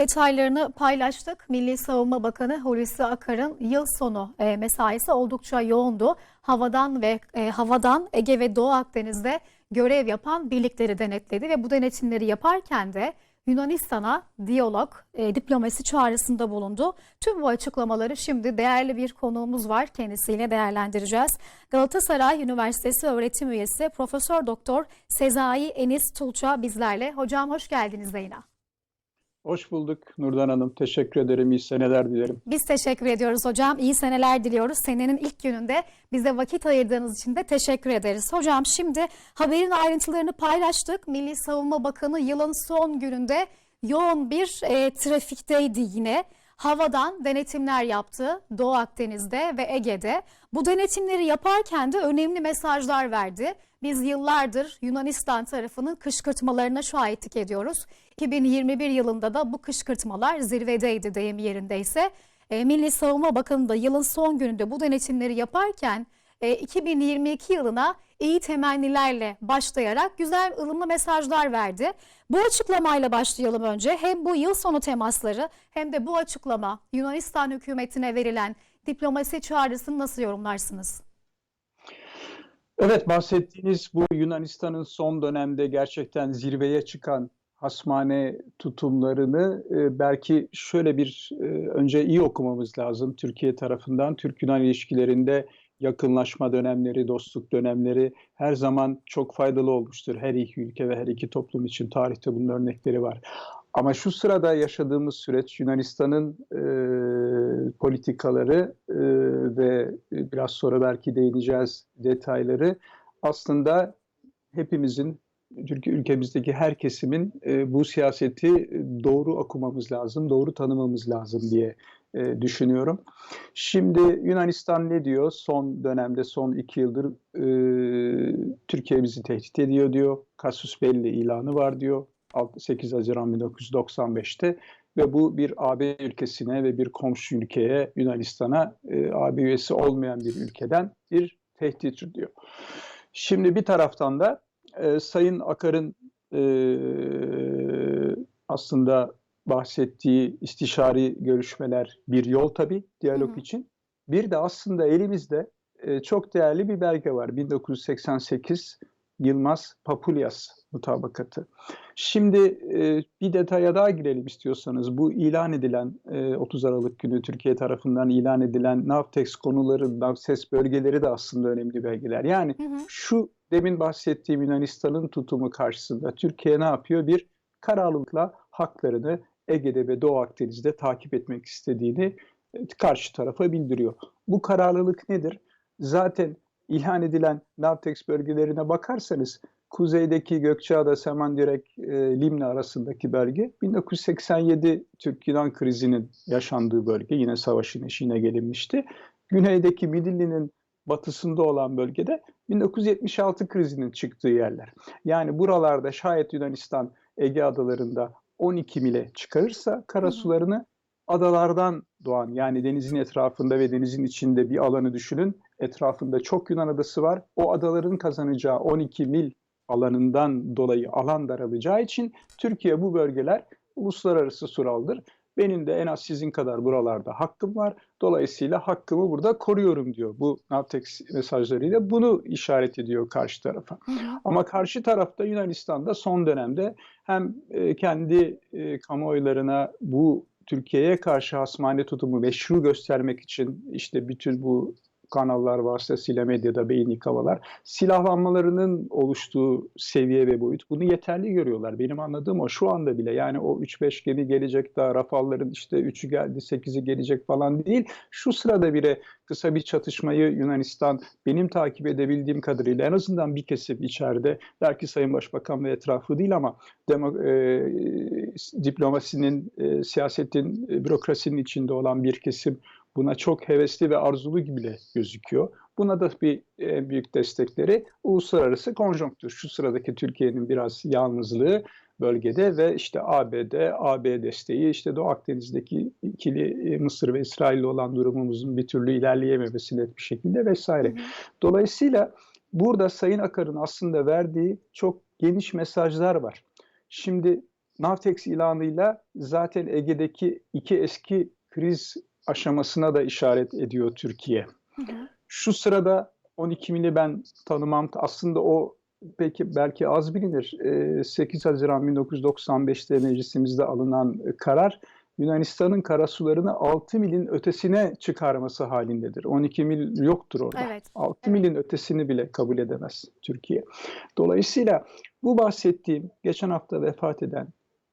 Detaylarını paylaştık. Milli Savunma Bakanı Hulusi Akar'ın yıl sonu e, mesaisi oldukça yoğundu. Havadan ve e, havadan Ege ve Doğu Akdeniz'de görev yapan birlikleri denetledi ve bu denetimleri yaparken de Yunanistan'a diyalog, e, diplomasi çağrısında bulundu. Tüm bu açıklamaları şimdi değerli bir konuğumuz var. Kendisiyle değerlendireceğiz. Galatasaray Üniversitesi öğretim üyesi Profesör Doktor Sezai Enis Tulça bizlerle. Hocam hoş geldiniz Zeyna. Hoş bulduk Nurdan Hanım. Teşekkür ederim. İyi seneler dilerim. Biz teşekkür ediyoruz hocam. İyi seneler diliyoruz. Senenin ilk gününde bize vakit ayırdığınız için de teşekkür ederiz. Hocam şimdi haberin ayrıntılarını paylaştık. Milli Savunma Bakanı yılın son gününde yoğun bir e, trafikteydi yine. Havadan denetimler yaptı Doğu Akdeniz'de ve Ege'de. Bu denetimleri yaparken de önemli mesajlar verdi. Biz yıllardır Yunanistan tarafının kışkırtmalarına şahitlik ediyoruz. 2021 yılında da bu kışkırtmalar zirvedeydi deyim yerindeyse. E, Milli Savunma Bakanı da yılın son gününde bu denetimleri yaparken e, 2022 yılına iyi temennilerle başlayarak güzel ılımlı mesajlar verdi. Bu açıklamayla başlayalım önce. Hem bu yıl sonu temasları hem de bu açıklama Yunanistan hükümetine verilen diplomasi çağrısını nasıl yorumlarsınız? Evet bahsettiğiniz bu Yunanistan'ın son dönemde gerçekten zirveye çıkan hasmane tutumlarını e, belki şöyle bir e, önce iyi okumamız lazım Türkiye tarafından. Türk-Yunan ilişkilerinde yakınlaşma dönemleri, dostluk dönemleri her zaman çok faydalı olmuştur. Her iki ülke ve her iki toplum için tarihte bunun örnekleri var. Ama şu sırada yaşadığımız süreç Yunanistan'ın e, politikaları e, ve biraz sonra belki değineceğiz detayları aslında hepimizin Türkiye ülkemizdeki her kesimin e, bu siyaseti doğru okumamız lazım, doğru tanımamız lazım diye e, düşünüyorum. Şimdi Yunanistan ne diyor? Son dönemde, son iki yıldır e, Türkiye bizi tehdit ediyor diyor. Kasus belli ilanı var diyor. 8 Haziran 1995'te ve bu bir AB ülkesine ve bir komşu ülkeye Yunanistan'a e, AB üyesi olmayan bir ülkeden bir tehdit diyor. Şimdi bir taraftan da e, Sayın Akar'ın e, aslında bahsettiği istişari görüşmeler bir yol tabii diyalog hı için. Bir de aslında elimizde e, çok değerli bir belge var. 1988 Yılmaz Papulyas mutabakatı. Şimdi e, bir detaya daha girelim istiyorsanız. Bu ilan edilen e, 30 Aralık günü Türkiye tarafından ilan edilen Navtex konuları, Navses bölgeleri de aslında önemli belgeler. Yani hı hı. şu demin bahsettiğim Yunanistan'ın tutumu karşısında Türkiye ne yapıyor? Bir kararlılıkla haklarını Ege'de ve Doğu Akdeniz'de takip etmek istediğini karşı tarafa bildiriyor. Bu kararlılık nedir? Zaten ilan edilen Navtex bölgelerine bakarsanız kuzeydeki Gökçeada, Semandirek, e, Limne arasındaki bölge 1987 Türk-Yunan krizinin yaşandığı bölge. Yine savaşın eşiğine gelinmişti. Güneydeki Midilli'nin batısında olan bölgede 1976 krizinin çıktığı yerler. Yani buralarda şayet Yunanistan Ege adalarında 12 mile çıkarırsa karasularını adalardan doğan yani denizin etrafında ve denizin içinde bir alanı düşünün. Etrafında çok Yunan adası var. O adaların kazanacağı 12 mil alanından dolayı alan daralacağı için Türkiye bu bölgeler uluslararası suraldır. Benim de en az sizin kadar buralarda hakkım var. Dolayısıyla hakkımı burada koruyorum diyor. Bu Navtex mesajlarıyla bunu işaret ediyor karşı tarafa. Ama karşı tarafta Yunanistan'da son dönemde hem kendi kamuoylarına bu Türkiye'ye karşı hasmane tutumu meşru göstermek için işte bütün bu kanallar vasıtasıyla medyada beyin yıkamalar, silahlanmalarının oluştuğu seviye ve boyut bunu yeterli görüyorlar. Benim anladığım o şu anda bile yani o 3-5 gemi gelecek daha Rafalların işte 3'ü geldi 8'i gelecek falan değil. Şu sırada bile kısa bir çatışmayı Yunanistan benim takip edebildiğim kadarıyla en azından bir kesim içeride belki Sayın Başbakan ve etrafı değil ama demo, e, diplomasinin, e, siyasetin, e, bürokrasinin içinde olan bir kesim buna çok hevesli ve arzulu gibi de gözüküyor. Buna da bir en büyük destekleri uluslararası konjonktür. Şu sıradaki Türkiye'nin biraz yalnızlığı bölgede ve işte ABD, AB desteği, işte Doğu Akdeniz'deki ikili Mısır ve İsrail olan durumumuzun bir türlü ilerleyememesi net bir şekilde vesaire. Hı hı. Dolayısıyla burada Sayın Akar'ın aslında verdiği çok geniş mesajlar var. Şimdi Navtex ilanıyla zaten Ege'deki iki eski kriz aşamasına da işaret ediyor Türkiye. Hı hı. Şu sırada 12 mili ben tanımam. Aslında o peki belki az bilinir. Ee, 8 Haziran 1995'te meclisimizde alınan karar Yunanistan'ın karasularını 6 milin ötesine çıkarması halindedir. 12 mil yoktur orada. Evet. 6 Evet. milin ötesini bile kabul edemez Türkiye. Dolayısıyla bu bahsettiğim geçen hafta vefat eden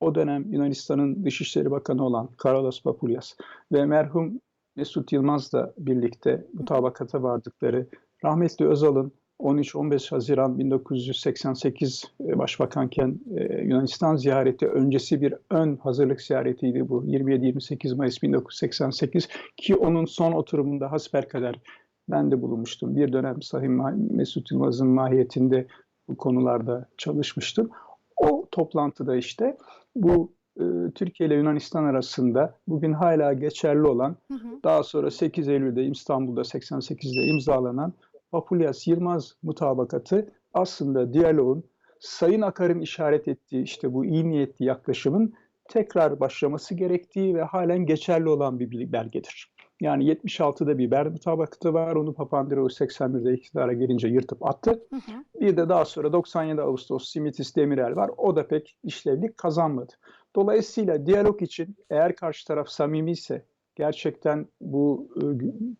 o dönem Yunanistan'ın Dışişleri Bakanı olan Karalos Papoulias ve merhum Mesut Yılmaz'la birlikte mutabakata vardıkları rahmetli Özal'ın 13-15 Haziran 1988 e, Başbakanken e, Yunanistan ziyareti öncesi bir ön hazırlık ziyaretiydi bu. 27-28 Mayıs 1988 ki onun son oturumunda hasbelkader ben de bulunmuştum. Bir dönem Sayın Mesut Yılmaz'ın mahiyetinde bu konularda çalışmıştım. O toplantıda işte bu e, Türkiye ile Yunanistan arasında bugün hala geçerli olan Hı hı. daha sonra 8 Eylül'de İstanbul'da 88'de imzalanan Papoulias Yılmaz mutabakatı aslında diyaloğun Sayın Akar'ın işaret ettiği işte bu iyi niyetli yaklaşımın tekrar başlaması gerektiği ve halen geçerli olan bir belgedir. Yani 76'da bir Bern mutabakatı var. Onu Papandreou 81'de iktidara gelince yırtıp attı. Hı hı. Bir de daha sonra 97 Ağustos Simitis Demirel var. O da pek işlevlik kazanmadı. Dolayısıyla diyalog için eğer karşı taraf samimi ise gerçekten bu e,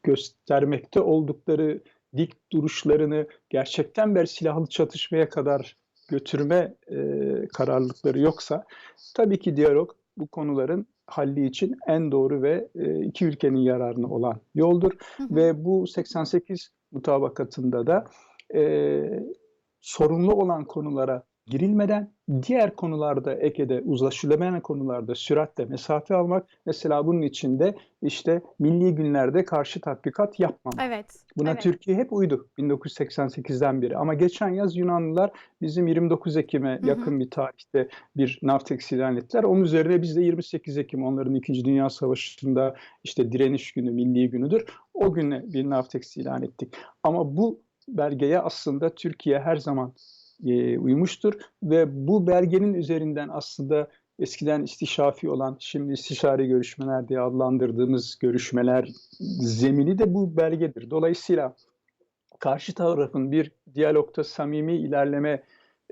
göstermekte oldukları dik duruşlarını gerçekten bir silahlı çatışmaya kadar götürme e, kararlılıkları yoksa tabii ki diyalog bu konuların halli için en doğru ve e, iki ülkenin yararına olan yoldur. Hı hı. Ve bu 88 mutabakatında da e, sorunlu olan konulara girilmeden diğer konularda Ege'de uzlaşılamayan konularda süratle mesafe almak mesela bunun içinde işte milli günlerde karşı tatbikat yapmamak. Evet. Buna evet. Türkiye hep uydu 1988'den beri. Ama geçen yaz Yunanlılar bizim 29 Ekim'e hı. yakın bir tarihte bir Navtex ilan ettiler. Onun üzerine biz de 28 Ekim onların 2. Dünya Savaşı'nda işte direniş günü, milli günüdür. O güne bir Navtex ilan ettik. Ama bu belgeye aslında Türkiye her zaman e, uymuştur ve bu belgenin üzerinden aslında eskiden istişafi olan, şimdi istişare görüşmeler diye adlandırdığımız görüşmeler zemini de bu belgedir. Dolayısıyla karşı tarafın bir diyalogta samimi ilerleme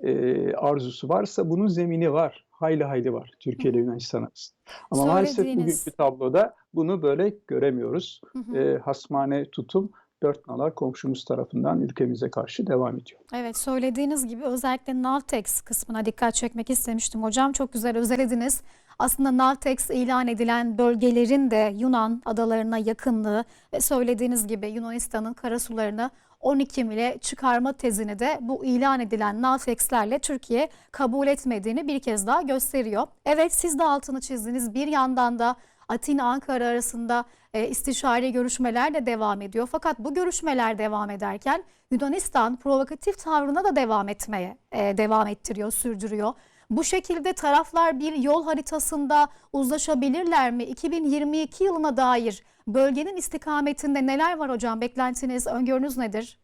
e, arzusu varsa bunun zemini var. Hayli hayli var Türkiye ile Yunanistan arasında. Ama maalesef Söylediğiniz- bugünkü tabloda bunu böyle göremiyoruz. Hı hı. E, hasmane tutum dört nala komşumuz tarafından ülkemize karşı devam ediyor. Evet söylediğiniz gibi özellikle Navtex kısmına dikkat çekmek istemiştim hocam. Çok güzel özelediniz. Aslında Navtex ilan edilen bölgelerin de Yunan adalarına yakınlığı ve söylediğiniz gibi Yunanistan'ın karasularını 12 mile çıkarma tezini de bu ilan edilen Navtex'lerle Türkiye kabul etmediğini bir kez daha gösteriyor. Evet siz de altını çizdiniz. Bir yandan da Atina-Ankara arasında e, istişare görüşmeler de devam ediyor. Fakat bu görüşmeler devam ederken Yunanistan provokatif tavrına da devam etmeye e, devam ettiriyor, sürdürüyor. Bu şekilde taraflar bir yol haritasında uzlaşabilirler mi? 2022 yılına dair bölgenin istikametinde neler var hocam? Beklentiniz, öngörünüz nedir?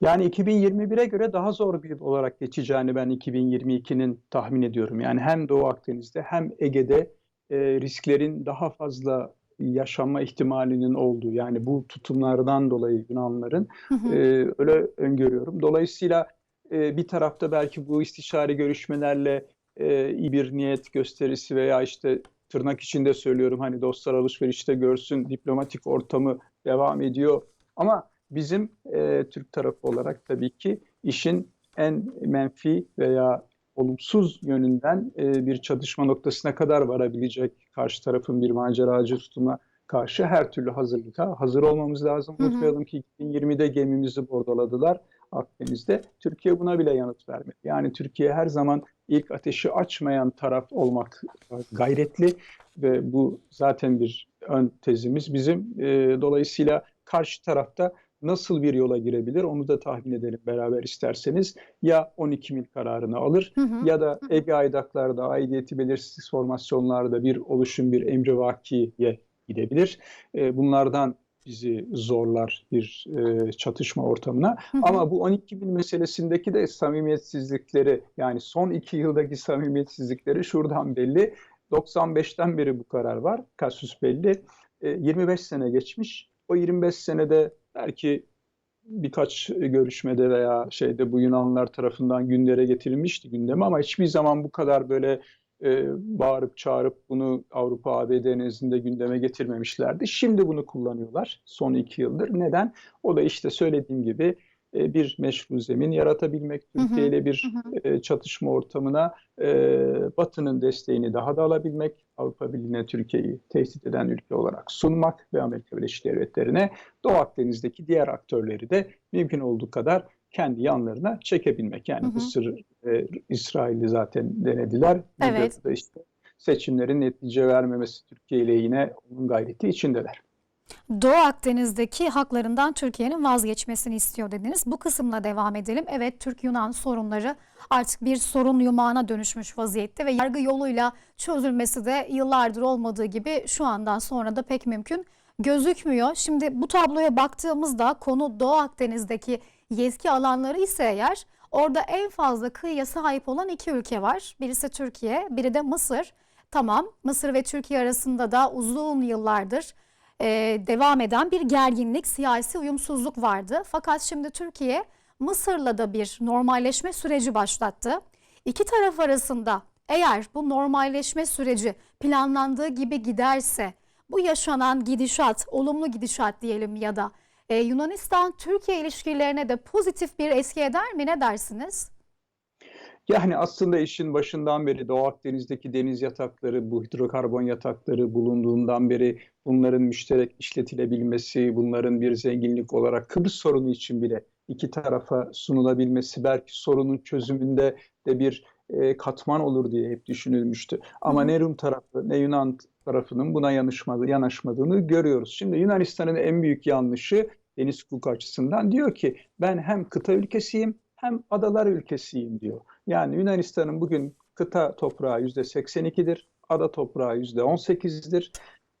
Yani 2021'e göre daha zor bir yıl olarak geçeceğini ben 2022'nin tahmin ediyorum. Yani hem Doğu Akdeniz'de hem Ege'de e, risklerin daha fazla yaşanma ihtimalinin olduğu yani bu tutumlardan dolayı Yunanların Hı hı. e, öyle öngörüyorum. Dolayısıyla e, bir tarafta belki bu istişare görüşmelerle e, iyi bir niyet gösterisi veya işte tırnak içinde söylüyorum hani dostlar alışverişte görsün diplomatik ortamı devam ediyor. Ama bizim e, Türk tarafı olarak tabii ki işin en menfi veya olumsuz yönünden e, bir çatışma noktasına kadar varabilecek karşı tarafın bir maceracı tutumuna karşı her türlü hazırlığa hazır olmamız lazım. Unutmayalım ki 2020'de gemimizi bordaladılar Akdeniz'de. Türkiye buna bile yanıt vermedi. Yani Türkiye her zaman ilk ateşi açmayan taraf olmak gayretli ve bu zaten bir ön tezimiz bizim. E, dolayısıyla karşı tarafta nasıl bir yola girebilir onu da tahmin edelim beraber isterseniz. Ya 12 mil kararını alır Hı hı. ya da Ege Aydaklar'da aidiyeti belirsiz formasyonlarda bir oluşum bir emrivakiye gidebilir. E, bunlardan bizi zorlar bir e, çatışma ortamına. Hı hı. Ama bu 12 bin meselesindeki de samimiyetsizlikleri yani son iki yıldaki samimiyetsizlikleri şuradan belli. 95'ten beri bu karar var. Kasus belli. E, 25 sene geçmiş. O 25 senede belki birkaç görüşmede veya şeyde bu Yunanlılar tarafından gündeme getirilmişti gündeme ama hiçbir zaman bu kadar böyle e, bağırıp çağırıp bunu Avrupa ABD nezdinde gündeme getirmemişlerdi. Şimdi bunu kullanıyorlar son iki yıldır. Neden? O da işte söylediğim gibi e, bir meşru zemin yaratabilmek, Türkiye ile bir hı e, çatışma ortamına e, Batı'nın desteğini daha da alabilmek, Avrupa Birliği'ne Türkiye'yi tehdit eden ülke olarak sunmak ve Amerika Birleşik Devletleri'ne Doğu Akdeniz'deki diğer aktörleri de mümkün olduğu kadar kendi yanlarına çekebilmek. Yani Hı hı. Mısır, e, İsrail'i zaten denediler. Evet. Da işte seçimlerin netice vermemesi Türkiye ile yine onun gayreti içindeler. Doğu Akdeniz'deki haklarından Türkiye'nin vazgeçmesini istiyor dediniz. Bu kısımla devam edelim. Evet Türk-Yunan sorunları artık bir sorun yumağına dönüşmüş vaziyette ve yargı yoluyla çözülmesi de yıllardır olmadığı gibi şu andan sonra da pek mümkün gözükmüyor. Şimdi bu tabloya baktığımızda konu Doğu Akdeniz'deki yetki alanları ise eğer orada en fazla kıyıya sahip olan iki ülke var. Birisi Türkiye, biri de Mısır. Tamam, Mısır ve Türkiye arasında da uzun yıllardır e, devam eden bir gerginlik, siyasi uyumsuzluk vardı. Fakat şimdi Türkiye Mısır'la da bir normalleşme süreci başlattı. İki taraf arasında eğer bu normalleşme süreci planlandığı gibi giderse bu yaşanan gidişat, olumlu gidişat diyelim ya da e, Yunanistan-Türkiye ilişkilerine de pozitif bir etki eder mi? Ne dersiniz? Yani aslında işin başından beri Doğu Akdeniz'deki deniz yatakları, bu hidrokarbon yatakları bulunduğundan beri bunların müşterek işletilebilmesi, bunların bir zenginlik olarak Kıbrıs sorunu için bile iki tarafa sunulabilmesi belki sorunun çözümünde de bir e, katman olur diye hep düşünülmüştü. Ama hı. ne Rum tarafı ne Yunan tarafının buna yanaşmadı, yanaşmadığını görüyoruz. Şimdi Yunanistan'ın en büyük yanlışı deniz hukuku açısından diyor ki ben hem kıta ülkesiyim hem adalar ülkesiyim diyor. Yani Yunanistan'ın bugün kıta toprağı %82'dir, ada toprağı %18'dir.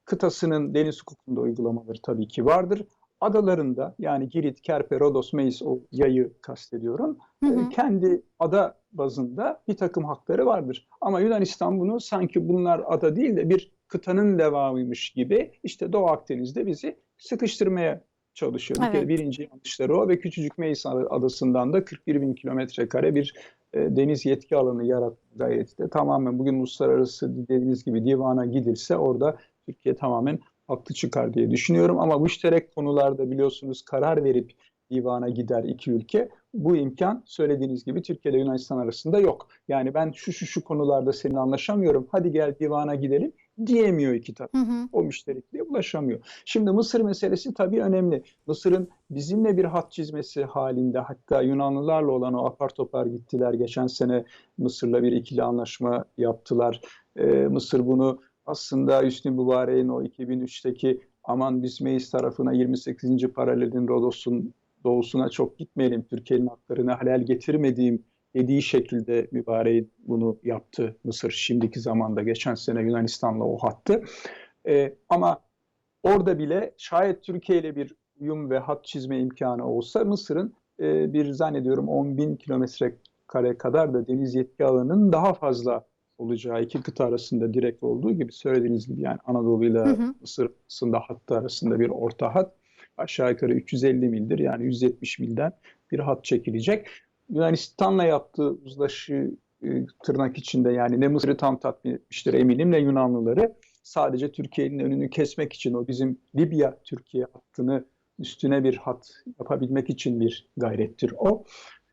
Kıtasının deniz hukukunda uygulamaları tabii ki vardır. Adalarında yani Girit, Kerpe, Rodos, Meis o yayı kastediyorum. Hı e, hı. Kendi ada bazında bir takım hakları vardır. Ama Yunanistan bunu sanki bunlar ada değil de bir kıtanın devamıymış gibi işte Doğu Akdeniz'de bizi sıkıştırmaya çalışıyor. Bir kere Evet. birinci yanlışları o ve küçücük Meis adasından da 41 bin kilometre kare bir e, deniz yetki alanı yaratma gayreti de tamamen bugün uluslararası dediğiniz gibi divana gidilse orada Türkiye tamamen haklı çıkar diye düşünüyorum. Ama müşterek konularda biliyorsunuz karar verip divana gider iki ülke. Bu imkan söylediğiniz gibi Türkiye ile Yunanistan arasında yok. Yani ben şu şu şu konularda seninle anlaşamıyorum. Hadi gel divana gidelim diyemiyor iki taraf. Hı hı. O müşterekliğe ulaşamıyor. Şimdi Mısır meselesi tabii önemli. Mısır'ın bizimle bir hat çizmesi halinde hatta Yunanlılarla olan o apar topar gittiler. Geçen sene Mısır'la bir ikili anlaşma yaptılar. Ee, Mısır bunu aslında Hüsnü Mübarek'in o 2003'teki aman biz Meis tarafına 28. paralelin Rodos'un doğusuna çok gitmeyelim, Türkiye'nin haklarını halel getirmediğim dediği şekilde Mübarek bunu yaptı Mısır şimdiki zamanda geçen sene Yunanistan'la o hattı. Ee, ama orada bile şayet Türkiye ile bir uyum ve hat çizme imkanı olsa Mısır'ın e, bir zannediyorum 10 bin kilometre kare kadar da deniz yetki alanının daha fazla olacağı iki kıta arasında direkt olduğu gibi söylediğiniz gibi yani Anadolu ile. Mısır arasında hattı arasında bir orta hat aşağı yukarı 350 mildir yani 170 milden bir hat çekilecek. Yunanistan'la yaptığı uzlaşı e, tırnak içinde yani ne Mısır'ı tam tatmin etmiştir eminim ne Yunanlıları sadece Türkiye'nin önünü kesmek için o bizim Libya-Türkiye hattını üstüne bir hat yapabilmek için bir gayrettir o.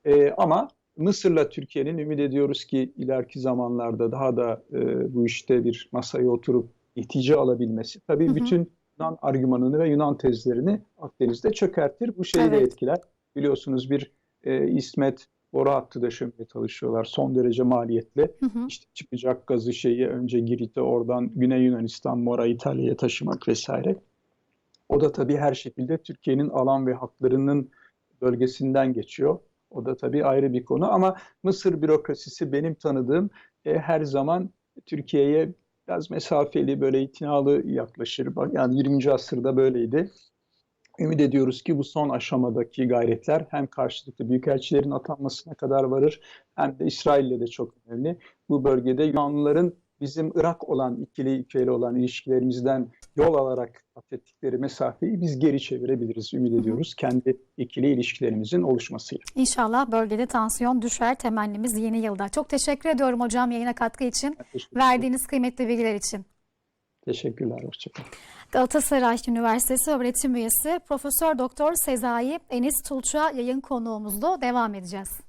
E, ama Mısır'la Türkiye'nin ümit ediyoruz ki ileriki zamanlarda daha da e, bu işte bir masaya oturup netice alabilmesi. Tabii Hı hı. bütün Yunan argümanını ve Yunan tezlerini Akdeniz'de çökertir. Bu şeyi de Evet. etkiler. Biliyorsunuz bir e, İsmet boru hattı döşemeye çalışıyorlar. Son derece maliyetli. Hı hı. İşte çıkacak gazı şeyi önce Girit'e oradan Güney Yunanistan, Mora, İtalya'ya taşımak vesaire. O da tabii her şekilde Türkiye'nin alan ve haklarının bölgesinden geçiyor. O da tabii ayrı bir konu ama Mısır bürokrasisi benim tanıdığım e, her zaman Türkiye'ye biraz mesafeli böyle itinalı yaklaşır. Yani 20. asırda böyleydi. Ümit ediyoruz ki bu son aşamadaki gayretler hem karşılıklı büyükelçilerin atanmasına kadar varır hem de İsrail'le de çok önemli. Bu bölgede Yunanlıların bizim Irak olan ikili ülkeyle olan ilişkilerimizden yol alarak kat ettikleri mesafeyi biz geri çevirebiliriz ümit ediyoruz kendi ikili ilişkilerimizin oluşmasıyla. İnşallah bölgede tansiyon düşer temennimiz yeni yılda. Çok teşekkür ediyorum hocam yayına katkı için, verdiğiniz kıymetli bilgiler için. Teşekkürler, hoşçakalın. Galatasaray Üniversitesi öğretim üyesi Profesör Doktor Sezai Enis Tulça yayın konuğumuzdu. Devam edeceğiz.